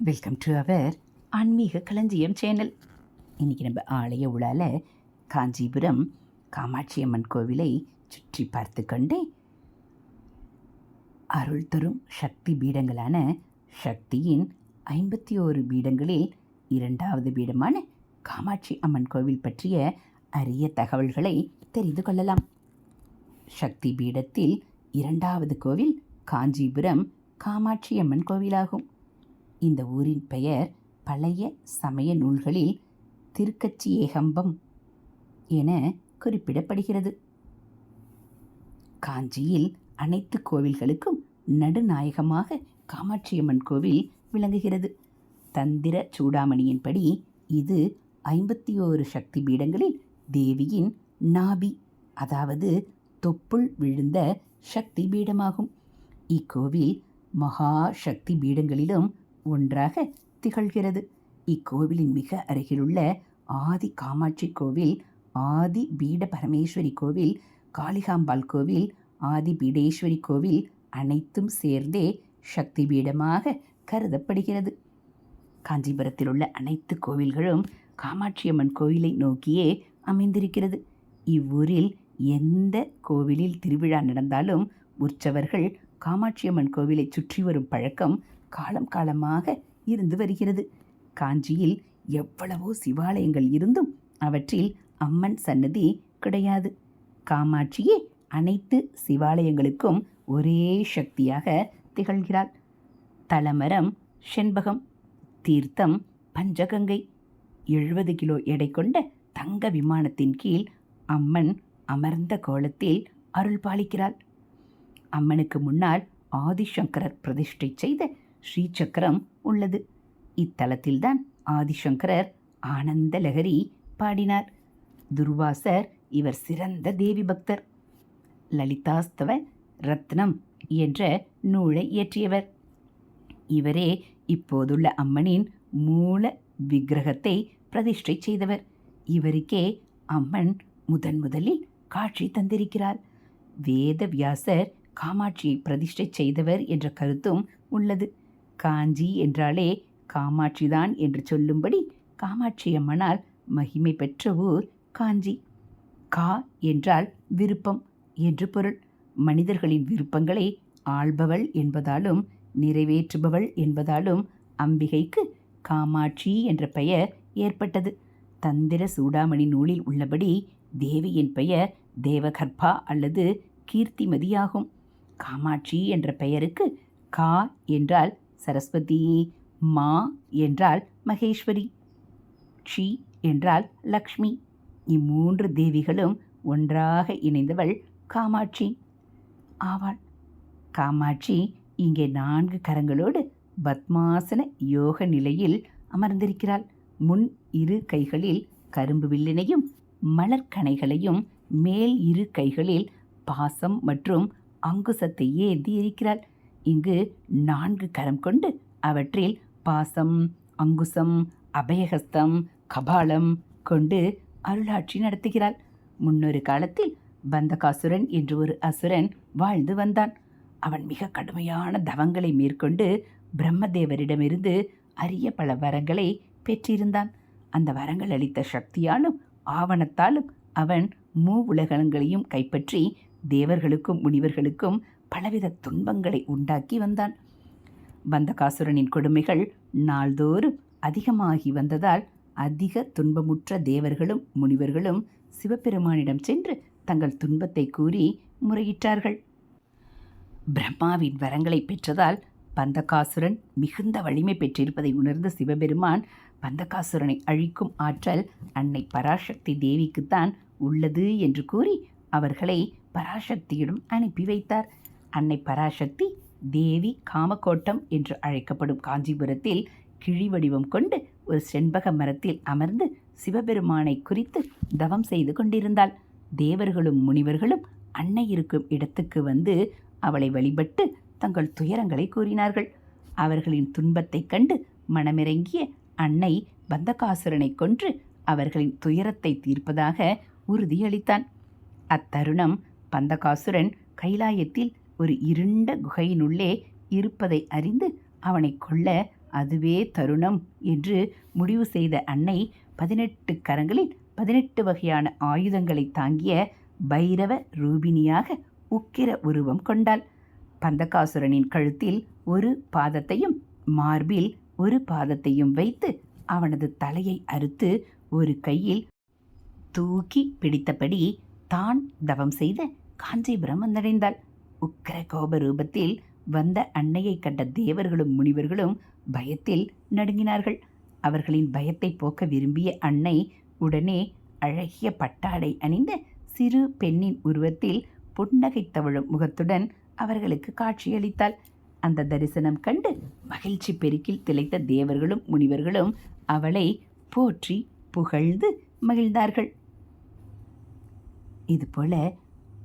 Welcome to our ஆன்மீக களஞ்சியம் channel இன்றைக்கி நம்ம ஆலய உலால காஞ்சிபுரம் காமாட்சி அம்மன் கோவிலை சுற்றி பார்த்து கொண்டே அருள் தரும் சக்தி பீடங்களான சக்தியின் ஐம்பத்தி ஓரு பீடங்களில் இரண்டாவது பீடமான காமாட்சி அம்மன் கோவில் பற்றிய அரிய தகவல்களை தெரிந்து கொள்ளலாம். சக்தி பீடத்தில் இரண்டாவது கோவில் காஞ்சிபுரம் காமாட்சி அம்மன் கோவிலாகும். இந்த ஊரின் பெயர் பழைய சமய நூல்களில் திருக்கச்சி ஏகம்பம் என குறிப்பிடப்படுகிறது. காஞ்சியில் அனைத்து கோவில்களுக்கும் நடுநாயகமாக காமாட்சியம்மன் கோவில் விளங்குகிறது. தந்திர சூடாமணியின்படி இது ஐம்பத்தி ஓரு சக்தி பீடங்களில் தேவியின் நாபி அதாவது தொப்புள் விழுந்த சக்தி பீடமாகும் இக்கோவில் மகா சக்தி பீடங்களிலும் ஒன்றாக திகழ்கிறது. இக்கோவிலின் மிக அருகிலுள்ள ஆதி காமாட்சி கோவில் ஆதி பீட பரமேஸ்வரி கோவில் காளிகாம்பாள் கோவில் ஆதி பீடேஸ்வரி கோவில் அனைத்தும் சேர்ந்தே சக்தி பீடமாக கருதப்படுகிறது. காஞ்சிபுரத்தில் உள்ள அனைத்து கோவில்களும் காமாட்சியம்மன் கோவிலை நோக்கியே அமைந்திருக்கிறது. இவ்வூரில் எந்த கோவிலில் திருவிழா நடந்தாலும் உற்சவர்கள் காமாட்சியம்மன் கோவிலை சுற்றி வரும் பழக்கம் காலம் காலமாக இருந்து வருகிறது. காஞ்சியில் எவ்வளவோ சிவாலயங்கள் இருந்தும் அவற்றில் அம்மன் சன்னதி கிடையாது. காமாட்சியே அனைத்து சிவாலயங்களுக்கும் ஒரே சக்தியாக திகழ்கிறாள். தலமரம் செண்பகம் தீர்த்தம் பஞ்சகங்கை எழுபது கிலோ எடை கொண்ட தங்க விமானத்தின் கீழ் அம்மன் அமர்ந்த கோலத்தில் அருள் பாலிக்கிறாள் அம்மனுக்கு முன்னால் ஆதிசங்கரர் பிரதிஷ்டை செய்த ஸ்ரீசக்கரம் உள்ளது. இத்தலத்தில்தான் ஆதிசங்கரர் ஆனந்த லகரி பாடினார். துர்வாசர் இவர் சிறந்த தேவி பக்தர். லலிதாஸ்தவ ரத்னம் என்ற நூலை இயற்றியவர். இவரே இப்போதுள்ள அம்மனின் மூல விக்கிரகத்தை பிரதிஷ்டை செய்தவர். இவருக்கே அம்மன் முதன் முதலில் காட்சி தந்திருக்கிறார். வேதவியாசர் காமாட்சியை பிரதிஷ்டை செய்தவர் என்ற கருத்தும் உள்ளது. காஞ்சி என்றாலே காமாட்சிதான் என்று சொல்லும்படி காமாட்சி அம்மனால் மகிமை பெற்ற ஊர் காஞ்சி. கா என்றால் விருப்பம் என்று பொருள். மனிதர்களின் விருப்பங்களை ஆள்பவள் என்பதாலும் நிறைவேற்றுபவள் என்பதாலும் அம்பிகைக்கு காமாட்சி என்ற பெயர் ஏற்பட்டது. தந்திர சூடாமணி நூலில் உள்ளபடி தேவியின் பெயர் தேவகர்பா அல்லது கீர்த்திமதியாகும். காமாட்சி என்ற பெயருக்கு கா என்றால் சரஸ்வதி மா என்றால் மகேஸ்வரி ஷி என்றால் லக்ஷ்மி. இம்மூன்று தேவிகளும் ஒன்றாக இணைந்தவள் காமாட்சி. ஆவாள். காமாட்சி இங்கே நான்கு கரங்களோடு பத்மாசன யோக நிலையில் அமர்ந்திருக்கிறாள். முன் இரு கைகளில் கரும்பு வில்லினையும் மலர்கனைகளையும் மேல் இரு கைகளில் பாசம் மற்றும் அங்குசத்தை ஏந்தி இருக்கிறாள் இங்கு நான்கு கரம் கொண்டு அவற்றில் பாசம் அங்குசம் அபயஹஸ்தம் கபாலம் கொண்டு அருளாட்சி நடத்துகிறாள். முன்னொரு காலத்தில் பந்தகாசுரன் என்று ஒரு அசுரன் வாழ்ந்து வந்தான். அவன் மிக கடுமையான தவங்களை மேற்கொண்டு பிரம்மதேவரிடமிருந்து அரிய பல வரங்களை பெற்றிருந்தான். அந்த வரங்கள் அளித்த சக்தியாலும் ஆவணத்தாலும் அவன் மூ உலகங்களையும் கைப்பற்றி தேவர்களுக்கும் முனிவர்களுக்கும் பலவித துன்பங்களை உண்டாக்கி வந்தான். பந்தகாசுரனின் கொடுமைகள் நாள்தோறும் அதிகமாகி வந்ததால் அதிக துன்பமுற்ற தேவர்களும் முனிவர்களும் சிவபெருமானிடம் சென்று தங்கள் துன்பத்தை கூறி முறையிட்டார்கள். பிரம்மாவின் வரங்களை பெற்றதால் பந்தகாசுரன் மிகுந்த வலிமை பெற்றிருப்பதை உணர்ந்த சிவபெருமான் பந்தகாசுரனை அழிக்கும் ஆற்றல் அன்னை பராசக்தி தேவிக்குத்தான் உள்ளது என்று கூறி அவர்களை பராசக்தியிடம் அனுப்பி வைத்தார். அன்னை பராசக்தி தேவி காமக்கோட்டம் என்று அழைக்கப்படும் காஞ்சிபுரத்தில் கிழி வடிவம் கொண்டு ஒரு செண்பக மரத்தில் அமர்ந்து சிவபெருமானை குறித்து தவம் செய்து கொண்டிருந்தாள். தேவர்களும் முனிவர்களும் அன்னை இருக்கும் இடத்துக்கு வந்து அவளை வழிபட்டு தங்கள் துயரங்களை கூறினார்கள். அவர்களின் துன்பத்தைக் கண்டு மனமிறங்கிய அன்னை பந்தகாசுரனை கொன்று அவர்களின் துயரத்தை தீர்ப்பதாக உறுதியளித்தான். அத்தருணம் பந்தகாசுரன் கைலாயத்தில் ஒரு இருண்ட குகையினுள்ளே இருப்பதை அறிந்து அவனை கொல்ல அதுவே தருணம் என்று முடிவு செய்த அன்னை பதினெட்டு கரங்களில் பதினெட்டு வகையான ஆயுதங்களை தாங்கிய பைரவ ரூபினியாக உக்கிர உருவம் கொண்டாள். பந்தகாசுரனின் கழுத்தில் ஒரு பாதத்தையும் மார்பில் ஒரு பாதத்தையும் வைத்து அவனது தலையை அறுத்து ஒரு கையில் தூக்கி பிடித்தபடி தான் தவம் செய்த காஞ்சிபுரம் வந்தடைந்தாள். உக்கர கோப ரூபத்தில் வந்த அன்னையை கண்ட தேவர்களும் முனிவர்களும் பயத்தில் நடுங்கினார்கள். அவர்களின் பயத்தை போக்க விரும்பிய அன்னை உடனே அழகிய பட்டாடை அணிந்த சிறு பெண்ணின் உருவத்தில் புன்னகை தவழும் முகத்துடன் அவர்களுக்கு காட்சியளித்தாள். அந்த தரிசனம் கண்டு மகிழ்ச்சி பெருக்கில் திளைத்த தேவர்களும் முனிவர்களும் அவளை போற்றி புகழ்ந்து மகிழ்ந்தார்கள். இதுபோல